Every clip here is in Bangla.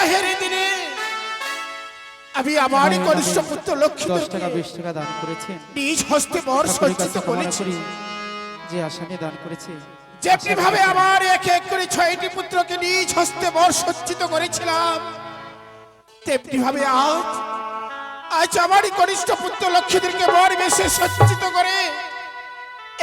বিবাহের দিনে আমি আমার কনিষ্ঠ পুত্র দশ টাকা লক্ষ্মী বিশ টাকা দান করেছেন নিজ হস্তে বর সকলের সজ্জিত করেছি যে আসামি দান করেছে। যেমনি ভাবে আমার এক এক করে ছয়টি পুত্রকে নিজ হস্তে বর সজ্জিত করেছিলাম তেমনি ভাবে আজ আজ আমারই কনিষ্ঠ পুত্র লক্ষ্মীদেরকে বর বেশে সজ্জিত করে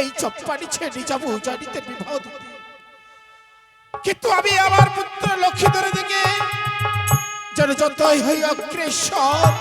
এই চপ্পানি ছেড়ে যাব জানিতে বিবাহ কিন্তু আমি আমার পুত্র লক্ষ্মীদের দিকে যেন যতই হই অগ্রেসর,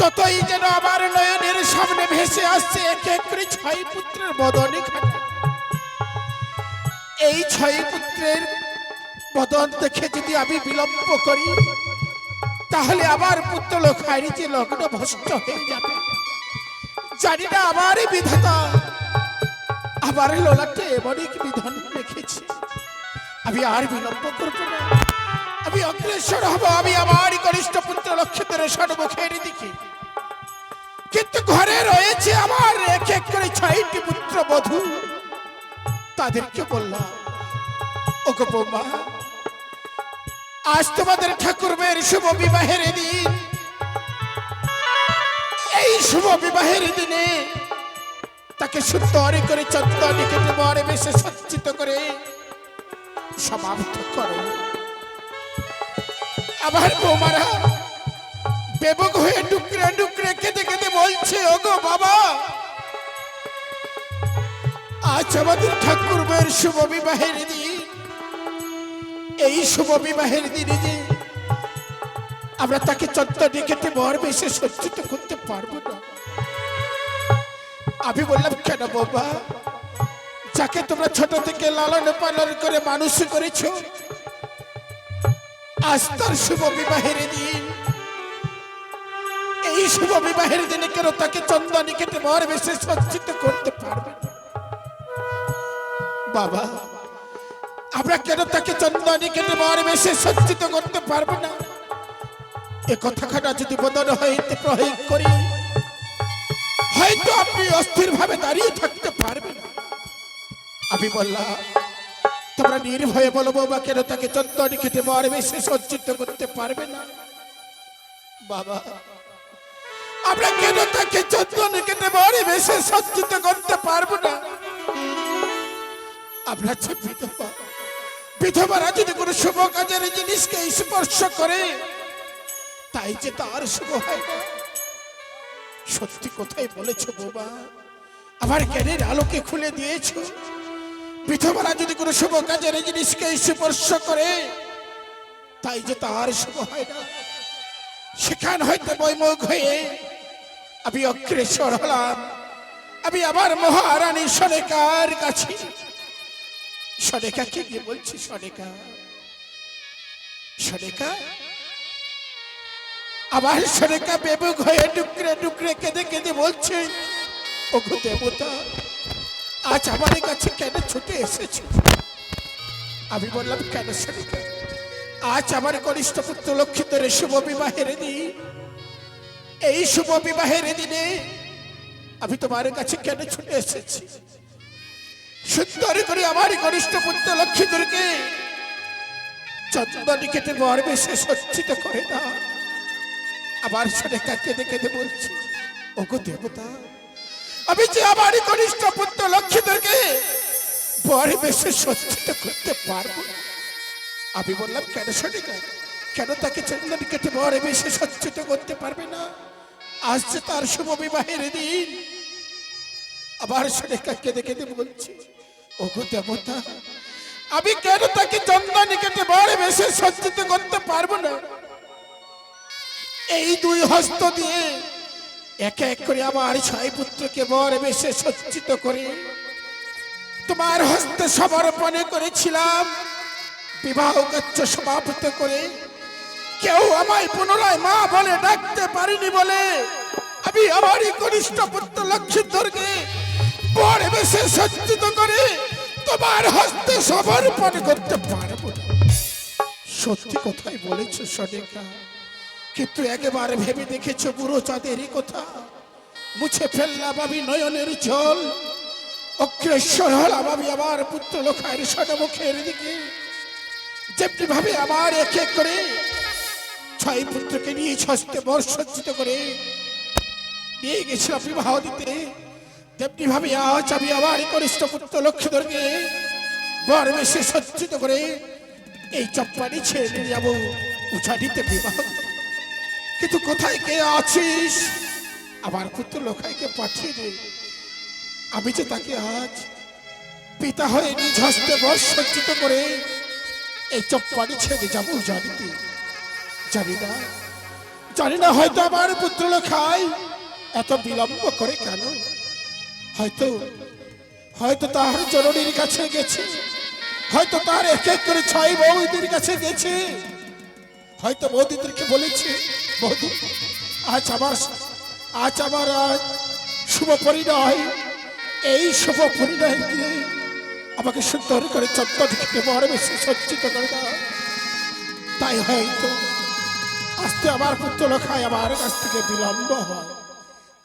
ততই যেন আমার নয়নের সামনে ভেসে আসছে এক এক করে ছয় পুত্রের বদনে এই ছয় পুত্রের বদন দেখে যদি আমি বিলম্ব করি, তাহলে আমার পুত্র লোখারি যে লগ্ন ভ্রষ্ট হয়ে যাবে। জানি না আমারই বিধাতা আমার লোলাটে এমনই বিধান রেখেছে। আমি আর বিলম্ব করব না। আমি অগ্রেসর হব, আমি আমার কনিষ্ঠ পুত্র লক্ষ্মীদের সর্বমুখের দিকে। কিন্তু ঘরে রয়েছে আমার এক এক করে ছয়টি পুত্র বধূ। তাদেরকে বললাম ও বৌমা, আজ তোমাদের ঠাকুরবের শুভ বিবাহের দিন। এই শুভ বিবাহের দিনে তাকে সুন্দর করে চন্দনে কেটে মরে বেশে সজ্জিত করে সমাপ্ত করো। আমার বৌমারা বেবক হয়ে ডুকরে টুকরে কেঁদে কেঁদে বলছে, ওগো বাবা, আজ আমাদের ঠাকুর মায়ের শুভ বিবাহের দিন। এই শুভ বিবাহের দিনে যে আমরা তাকে চত্বরে কেটে বর বেশে সজ্জিত করতে পারব না। আমি বললাম, কেন বাবা, যাকে তোমরা ছোট থেকে লালন পালন করে মানুষ করেছ আজ তার শুভ বিবাহের দিন। এই শুভ বিবাহের দিনে কেন তাকে চন্দনী কেটে মর বেশি সজ্জিত করতে পারবে বাবা, আমরা কেন তাকে চন্দনী কেটে মর বেশি সজ্জিত করতে পারবে না? এ কথাখানা যদি বদল হইতে প্রয়োগ করি, হয়তো আপনি অস্থির ভাবে দাঁড়িয়ে থাকতে পারবেন আমি বললাম নির্ভয়ে বলো বাবা কেন তাকে চন্দনী খেতে মারবে সে সজ্জিত করতে পারবে না। বাবা, আমরা কেন তাকে চন্দনী কেটে মারবে সে সজ্জিত করতে পারব না? আমরা বিধবারা যদি কোনো শুভ কাজের জিনিসকে স্পর্শ করে, তাই যে তার শুভ হয়। সত্যি কোথায় বলেছ, বাবা। আমার জ্ঞানের আলোকে খুলে দিয়েছ। বিধবারা যদি কোনো শুভ কাজের এই জিনিসকে স্পর্শ করে, তাই যে তার শুভ হয় না। সেখান হইতে বৈমুখ হয়ে আমি অগ্রেসর হলাম। আমি আমার মহারানী সনেকার কাছে। সনেকাকে গিয়ে বলছি, সনেকা সনেকা, আমার সনেকা বেবুক হয়ে টুকরে টুকরে কেঁদে কেঁদে বলছে, ওগো দেবতা আজ আমার কাছে কেন ছুটে এসেছ? আমি বললাম, কেন সরিকা আজ আমার কনিষ্ঠ পুত্র লক্ষিতের শুভ বিবাহের দিন। এই শুভ বিবাহের দিনে আমি তোমার কাছে কেন ছুটে এসেছি? সুন্দর করে আমার কনিষ্ঠ পুত্র লক্ষিতরকে চন্দন কেটে বর বেশে সজ্জিত করে না আবার সরেকা কেঁদে কেঁদে বলছি, ওগো দেবতা আমি যে আমার কনিষ্ঠ পুত্র লক্ষ্মীদেরকে বরে বেশি সজ্জিত করতে পারব আমি বললাম, কেন সনিকা কেন তাকে চন্দন কেটে বরে বেশি সজ্জিত করতে পারবে না? আজ যে তার শুভ বিবাহের দিন। আবার সনিকা কেঁদে কেঁদে বলছি, ওগো দেবতা, আমি কেন তাকে চন্দন কেটে বরে বেশি সজ্জিত করতে পারব না? এই দুই হস্ত দিয়ে এক এক করে আমার ছয় পুত্রকে বর বেশে সজ্জিত করে তোমার হস্তে সমর্পণে করেছিলাম। বিবাহ কার্য সমাপ্ত করে কেউ আমায় পুনরায় মা বলে ডাকতে পারিনি বলে আমি আমারই কনিষ্ঠ পুত্র লক্ষ্মীধরকে বর বেশে সজ্জিত করে তোমার হস্তে সমর্পণ করতে পারব সত্যি কথাই বলেছ, সনেকা। কিন্তু একবার ভেবে দেখেছ বুড়ো চাঁদেরই কথা? মুছে ফেললাম আমি নয়নের জল। অগ্রেসর হলাম আমি আমার পুত্র লোখার সনমুখের দিকে। যেমনি ভাবে আমার এক এক করে ছয় পুত্রকে নিয়ে ছষ্টে বর সজ্জিত করে নিয়ে গেছিলাম বিবাহ দিতে। তেমনি ভাবে আজ আমি আমার কনিষ্ঠ পুত্র লক্ষ্য লক্ষ্মীধরকে বর বেশে সজ্জিত করে এই চপ্পানি ছেড়ে নিয়ে যাব। উঠানিতে বিবাহ। কিন্তু কোথায় কে আছিস? আমার পুত্র লোকাইকে পাঠিয়ে দে। আমি যে তাকে আজ পিতা হয়ে নিজ হস্তে বস করে এই চপ্পানি ছেড়ে যাব জানিতে। জানি না জানি না হয়তো আমার পুত্র লোকাই এত বিলম্ব করে কেন? হয়তো হয়তো তার জননীর কাছে গেছে। হয়তো তার এক এক করে ছয় বৌদির কাছে গেছে। হয়তো বৌদিদেরকে বলেছে আজ আমার আজ আমার আজ শুভ পরিণয়। এই শুভ পরিণয় দিয়ে আমাকে সুন্দর করে থেকে বড় বেশি সজ্জিত করে দাও। তাই হয়তো আস্তে আমার পুত্র লেখায় আমার কাছ থেকে বিলম্ব হয়।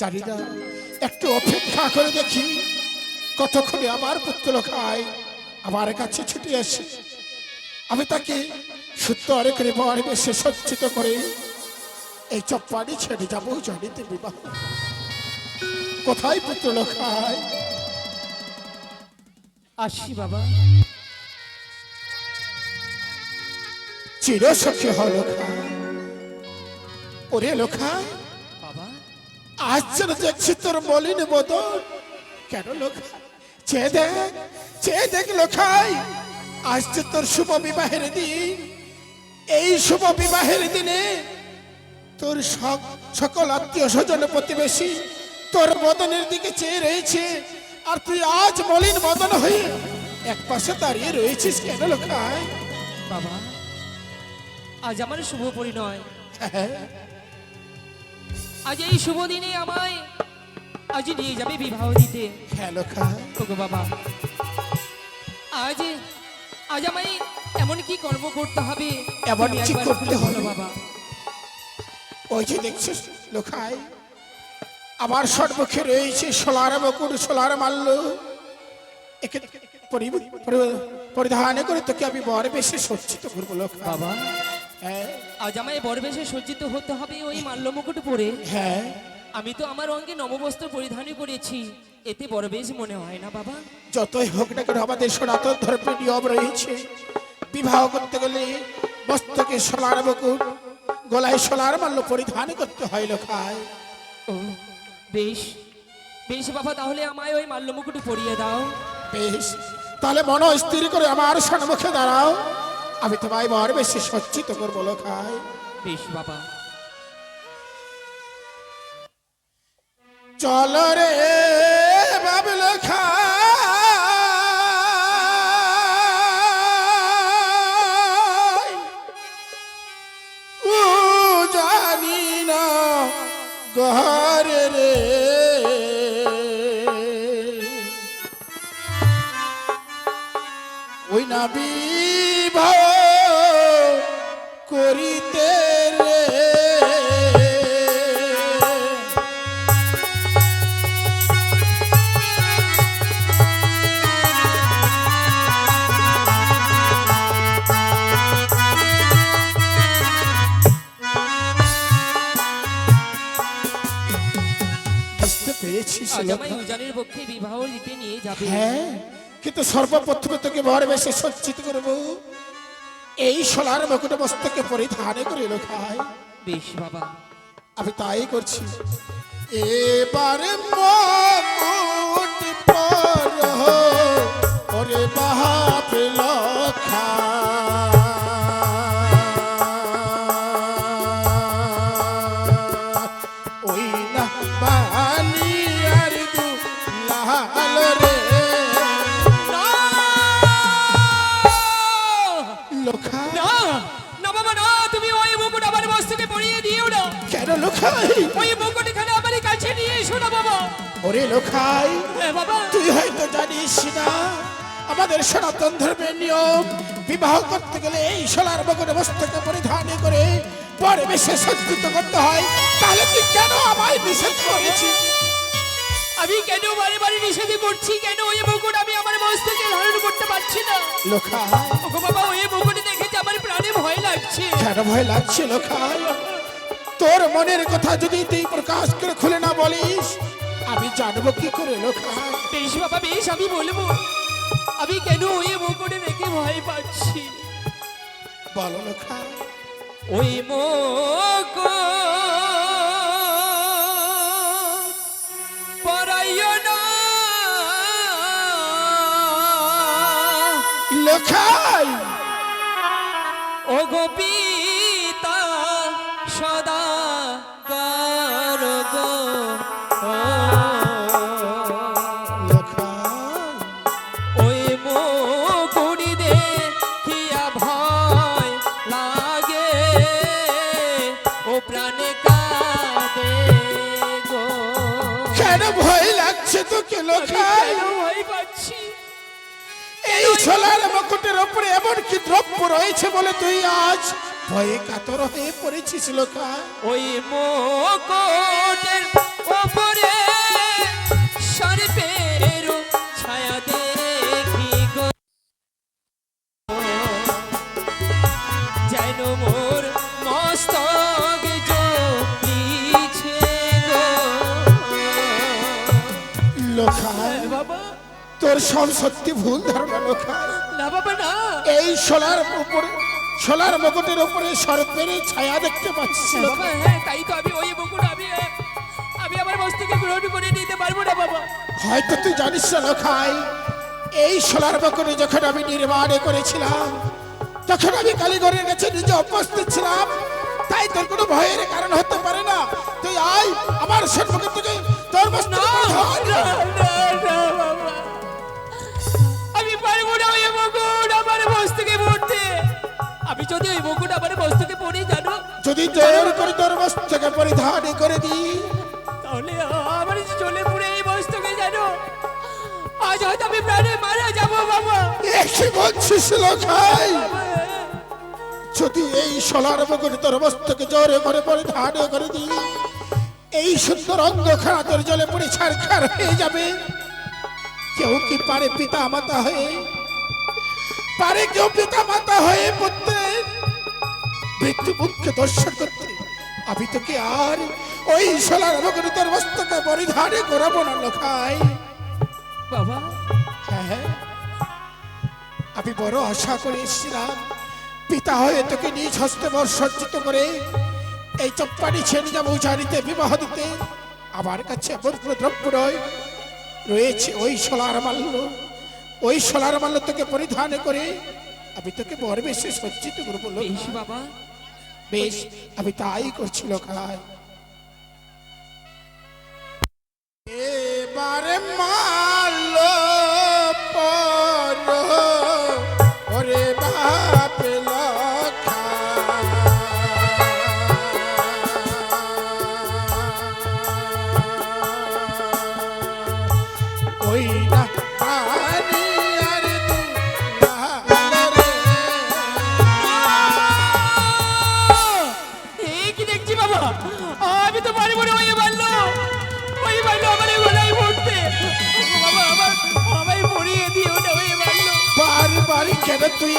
জানি না, একটু অপেক্ষা করে দেখি কতক্ষণে আমার পুত্র লেখায় আমার কাছে ছুটে আসে। আমি তাকে সুন্দর করে বেশি সজ্জিত করে এই চপ্পানি ছেড়ে যাব জানিতে বিবাহ। কোথায় পুত্র লেখায় আসি বাবা। চির সখী হল ওরে লোখা বাবা। আজ যেন দেখছি তোর মলিন বদন। কেন লোখা চেয়ে দেখ চেয়ে দেখ লোখাই আজ তোর শুভ বিবাহের দিন এই শুভ বিবাহের দিনে তোর সক- সকল আত্মীয় স্বজন প্রতিবেশী তোর বদনের দিকে চেয়ে রয়েছে। আর তুই আজ মলিন বদন হয়ে এক পাশে দাঁড়িয়ে রয়েছিস কেন লোখাই বাবা আজ আমার শুভ পরিণয়। হ্যাঁ। আজ এই শুভ দিনে আমায় আজ নিয়ে যাবে বিবাহ দিতে। হ্যাঁ ওগো বাবা আজ আজ আমায় এমন কি কর্ম করতে হবে? এমন কি করতে হবে? বাবা। ওই যে দেখছিস লোখাই আমার সর্বক্ষে রয়েছে সোলার বকুর সোলার মাল্য। একে পরি- পরি- পরিধান করে তোকে আমি বর বেশি সজ্জিত করব লোক। বাবা হ্যাঁ। আজ আমায় বরবেশে সজ্জিত হতে হবে ওই মাল্য মুকুট পরে। হ্যাঁ। আমি তো আমার অঙ্গে নববস্ত্র পরিধানই করেছি। এতে বরবেশ মনে হয় না বাবা? যতই হোক না কেন আমাদের সনাতন ধর্মের নিয়ম রয়েছে। বিবাহ করতে গেলে মস্তকে সোলার বকুর গলায় সোলার মাল্য পরিধান করতে হয় লোখায় বেশ বেশ বাবা তাহলে আমায় ওই মাল্য মুকুট পরিয়ে দাও। বেশ তাহলে মন স্থির করে আমার সম্মুখে দাঁড়াও। আমি তোমায় বর বেশি সজ্জিত করব লোখায় বেশ বাবা। চল রে। পেরেছিস আজ লোক? উজানের পক্ষে বিবাহ দিতে নিয়ে যাবে। হ্যাঁ কিন্তু সর্বপ্রথমে তোকে সজ্জিত করব। এই সোনার মুকুট মস্তকে পরিধান করে লোখায় বেশ বাবা। আমি তাই করছি। এবারে মুকুট ওরে লোখাই তুই হয়তো জানিস না আমাদের সনাতন ধর্মের নিয়ম বিবাহ করতে গেলে এই সোলার বগনে মস্তকে পরিধান করে পরে বেশে সজ্জিত করতে হয়। তাহলে তুই কেন আমায় নিষেধ করেছিস? আমি কেন বারে বারে নিষেধ করছি? কেন ওই মুকুট আমি আমার মস্তকে ধারণ করতে পারছি না? লোখা ওগো বাবা ওই মুকুট দেখে যে লাগছে। কেন ভয় লাগছে লোখাই তোর মনের কথা যদি তুই প্রকাশ করে খুলে না বলিস আমি জানব কি করে লোখাই বেশ বাবা বেশ আমি বলব। আমি কেন ওই মুকুটে রেখে ভয় পাচ্ছি? বলো লোখাই ওই মুকুট লোখাই ও গোপিতা কেন পাচ্ছি এই সোলার মুকুটের উপরে এমন কি দ্রব্য রয়েছে বলে তুই আজ ভয়ে কাতর হয়ে পড়েছিস, লোকা? ওই মুকুটের তোর সত্যি ভুল ধারণা না এই সোলার উপরে সোলার মুকুটের উপরে সর্পের ছায়া দেখতে পাচ্ছিস বাবা হ্যাঁ তাই তো আমি ওই মুকুট আমি আমি আমার মস্তকে গ্রহণ করে নিতে পারব না বাবা। হয়তো তুই জানিস না লোখাই এই সোলার মুকুটে যখন আমি নির্মাণ করেছিলাম তখন আমি কালীগড়ের কাছে নিজে উপস্থিত ছিলাম। তাই তোর কোনো ভয়ের কারণ হতে পারে না। তুই আয় আমার সম্মুখে থেকে তোর মস্তক আমার মস্তকে পড়তে। আমি যদি ওই মুকুট আমার মস্তকে পড়ি জানো? যদি জোর করে তোর মস্তকে পরিধান করে দিই। তাহলে আমার চলে পুড়ে এই মস্তকে জানো? আজ হয়তো আমি প্রাণে মারা যাব বাবা। এসে বলছিস লোখাই যদি এই সোলার মুকুট তোর মস্তকে জোরে করে পরিধান করে দিই এই সুন্দর অঙ্গ অন্ধকার তোর জলে পড়ে ছাড়খার হয়ে যাবে। কেউ কি পারে পিতা মাতা হয়ে পারে কেউ পিতা মাতা হয়ে পুত্রের মৃত্যু মুখকে দর্শন করতে। আমি তোকে আর ওই সোলার মুকুট তোর মস্তকে পরিধান করাবো না লোখাই বাবা। হ্যাঁ হ্যাঁ। আমি বড় আশা করে এসেছিলাম। পিতা হয়ে তোকে নিজ হস্তে বর সজ্জিত করে এই চপ্পানি ছেড়ে যাব জানিতে বিবাহ দিতে। আমার কাছে এমন কোনো দ্রব্য নয় রয়েছে ওই সোলার মাল্য। ওই সোলার মাল্য তোকে পরিধান করে। আমি তোকে বড় বেশি সজ্জিত করব বেশ বাবা। বেশ আমি তাই করছি লোকায় এবারে মাল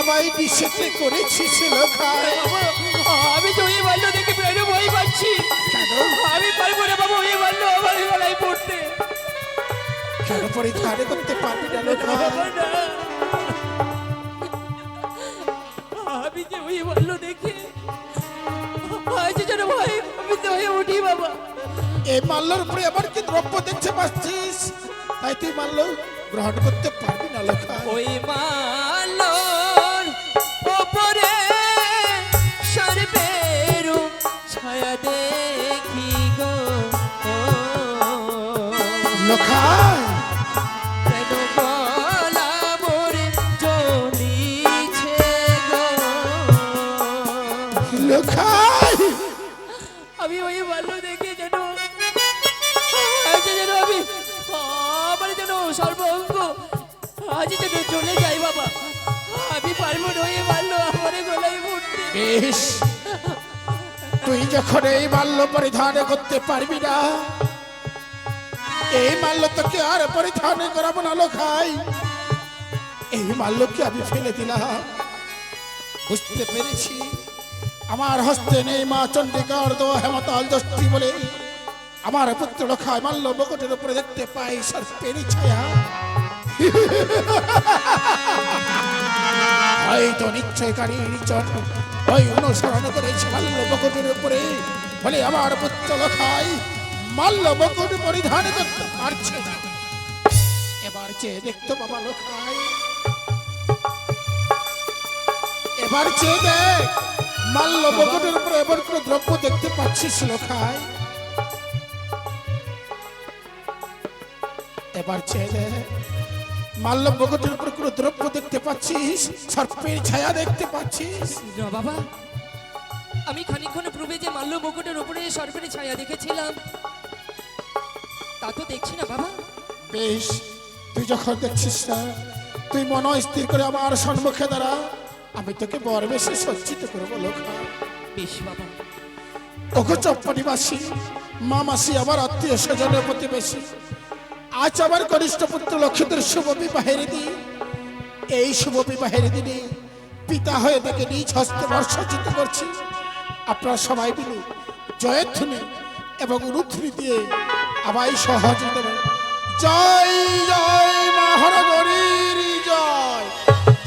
আমায় নিষেধ করেছিস আমি তো ওই মারলো দেখে প্রাণে ভয় পাচ্ছি। আমি পারব না বাবা ওই মারলো আমার এই গলায় পড়তে। কেন পরিধান করতে পারবি না আমি যে ওই দেখে আজ যেন ভয় আমি তো হয়ে উঠি বাবা। এই মাল্যর উপরে আবার কি দ্রব্য দেখতে পাচ্ছিস? তাই তুই মাল্য গ্রহণ করতে পারবি না লোখায় ওই মালোর লোখায় আমি ওই ভালো দেখে যেন যেন আমি আমার যেন সর্বঙ্গ আজ যেন চলে যাই বাবা। আমি পারব ওই ভালো আমার গলায় পড়তে বেশ। তুই যখন এই মাল্য পরিধান করতে পারবি না এই মাল্য তোকে আর পরিধান করাবো না লোখাই এই মাল্যকে আমি ফেলে দিলাম? বুঝতে পেরেছি। আমার হস্তে নেই মা চন্ডিকার দো হেমতাল দস্তি বলে। আমার পুত্র লখায় মাল্য বকটের উপরে দেখতে পাই সর্পেরই ছায়া। নিশ্চয়কারী নির্জন ওই অনুসরণ করেছে মাল্য বকটের উপরে। বলে আমার পুত্র লখায় মাল্য বকট পরিধান করতে পারছে এবার চেয়ে দেখতো বাবা লখায় এবার চেয়ে দেখ, মাল্য বকটের উপরে এবার কোনো দ্রব্য দেখতে পাচ্ছিস লখায় এবার চেয়ে দেখ, মাল্য বকটের উপরে কোনো দ্রব্য দেখতে পাচ্ছিস, সর্পের ছায়া দেখতে পাচ্ছিস। বাবা, আমি খানিক্ষণ পূর্বে যে মাল্য মুকুটের উপরে সর্বের ছায়া দেখেছিলাম তা তো দেখছি না বাবা। বেশ তুই যখন দেখছিস না তুই মন স্থির করে আমার সম্মুখে দাঁড়া। আমি তোকে বর বেশি সজ্জিত করব লোকা। বেশ বাবা। ওকে চপ্পানিবাসী মা মাসি আমার আত্মীয় স্বজনের প্রতিবেশী আজ আমার কনিষ্ঠ পুত্র লক্ষ্মীদের শুভ বিবাহের দিন। এই শুভ বিবাহের দিনে পিতা হয়ে তাকে নিজ হস্তে বর্ষচিত করছি। আপনারা সবাই মিলে জয়ধ্বনি এবং রুধ্রি দিয়ে সহযোগিতা করবেন। জয় জয় মহানগরীর জয়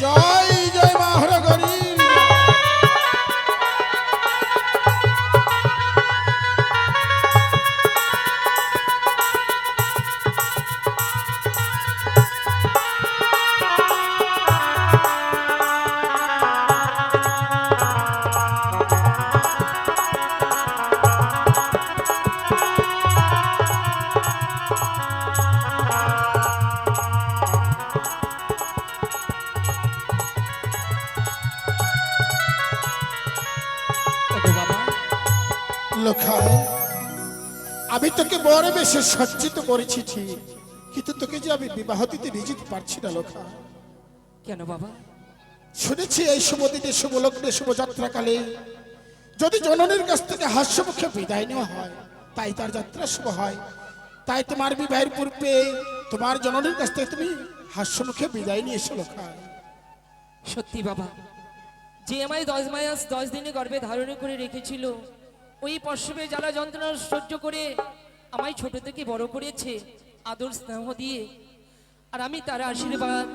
জয় বড় বেশি সজ্জিত করেছি ঠিক। কিন্তু তোকে যে আমি বিবাহ দিতে নিয়ে পারছি না লোখা। কেন বাবা? শুনেছি এই শুভ দিনে শুভ লগ্নে শুভযাত্রাকালে যদি জননীর কাছ থেকে হাস্যমুখে বিদায় নেওয়া হয় তাই তার যাত্রা শুভ হয়। তাই তোমার বিবাহের পূর্বে তোমার জননীর কাছ থেকে তুমি হাস্যমুখে বিদায় নিয়ে এসো লোখায় সত্যি বাবা যে আমায় দশ মাস দশ দিনে গর্ভে ধারণ করে রেখেছিল ওই পশবে জ্বালা যন্ত্রণা সহ্য করে আমায় ছোট থেকে বড় করেছে আদর স্নেহ দিয়ে। আর আমি তার আশীর্বাদ।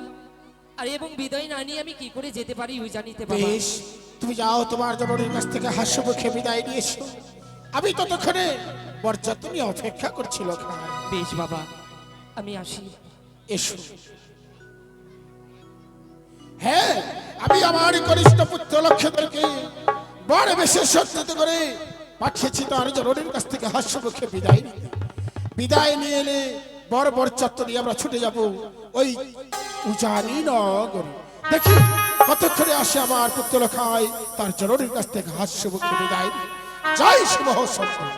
আর এবং বিদায় না নিয়ে আমি কি করে যেতে পারি ওই জানিতে বাবা। বেশ তুমি যাও তোমার জবরের কাছ থেকে হাস্যমুখে বিদায় নিয়ে এসো আমি ততক্ষণে বরযাত্রী অপেক্ষা করছিল বেশ বাবা আমি আসি। এসো। হ্যাঁ আমি আমার কনিষ্ঠ পুত্র লক্ষ্যদেরকে বড় বিশেষ সজ্জিত করে পাঠিয়েছি তার জননীর কাছ থেকে হাস্যমুখে বিদায় নিতে। বিদায় নিয়ে এলে বড় বড় চত্বর নিয়ে আমরা ছুটে যাব ওই উজানি নগর। দেখি কতক্ষণে আসে আমার পুত্র খায় তার জননীর কাছ থেকে হাস্যমুখে বিদায়। জয় শিব সম্ভব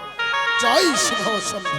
জয় শিব শম্ভু